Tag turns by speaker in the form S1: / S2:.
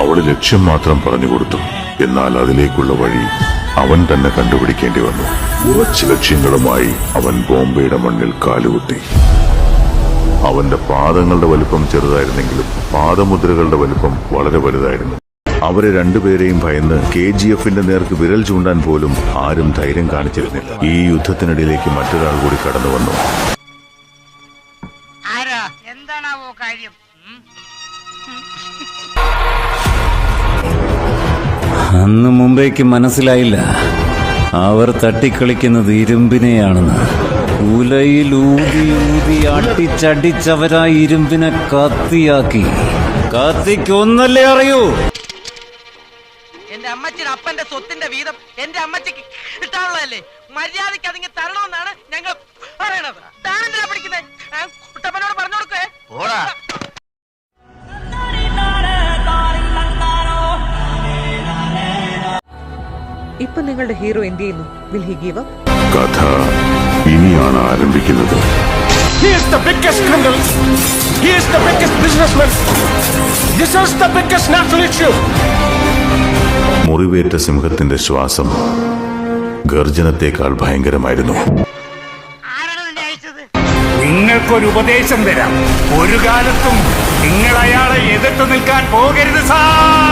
S1: അവൾ ലക്ഷ്യം മാത്രം പറഞ്ഞു കൊടുത്തു. എന്നാൽ അതിലേക്കുള്ള വഴി അവൻ തന്നെ കണ്ടുപിടിക്കേണ്ടി വന്നു. ഉറച്ച ലക്ഷ്യങ്ങളുമായി അവൻ ബോംബെയുടെ മണ്ണിൽ കാലുകുത്തി. അവന്റെ പാദങ്ങളുടെ വലുപ്പം ചെറുതായിരുന്നെങ്കിലും പാദമുദ്രകളുടെ വലുപ്പം വളരെ വലുതായിരുന്നു. അവരെ രണ്ടുപേരെയും ഭയന്ന് കെ ജി എഫിന്റെ നേർക്ക് വിരൽ ചൂണ്ടാൻ പോലും ആരും ധൈര്യം കാണിച്ചിരുന്നില്ല. ഈ യുദ്ധത്തിനിടയിലേക്ക് മറ്റൊരാൾ കൂടി കടന്നു വന്നു.
S2: എന്താണാവോ കാര്യം?
S3: അന്ന് മുംബൈക്ക് മനസ്സിലായില്ല. അവർ തട്ടിക്കളിക്കുന്നത് ഇരുമ്പിനെയാണെന്ന്. ഉലയിൽ ഊതി ഊതി അടിച്ചടിച്ചവരാ ഇരുമ്പിനെ കത്തിയാക്കി. കത്തിക്കൊന്നല്ലേ അറിയൂ?
S2: എന്റെ അമ്മച്ചിന് അപ്പന്റെ സ്വത്തിന്റെ വീതം എന്റെ അമ്മച്ചിക്ക് കിട്ടാനുള്ളതല്ലേ? മര്യാദയ്ക്ക് അതിങ്ങ് തരണമെന്നാണ് ഞങ്ങൾ പറയണത്.
S4: ഇപ്പൊ നിങ്ങളുടെ ഹീറോ എന്ത് ചെയ്യുന്നു? വിൽ ഹി ഗീവ് അപ്പ്
S1: കഥ ഇനിയാണ് ആരംഭിക്കുന്നത്.
S5: He is the biggest criminal. He is the biggest businessman. This is the biggest national issue.
S1: മുറിവേറ്റ സിംഹത്തിന്റെ ശ്വാസം ഗർജനത്തെക്കാൾ ഭയങ്കരമായിരുന്നു.
S6: നിങ്ങൾക്കൊരു ഉപദേശം തരാം. ഒരു കാലത്തും നിങ്ങൾ അയാളെ എതിർത്ത് നിൽക്കാൻ പോകരുത് സാർ.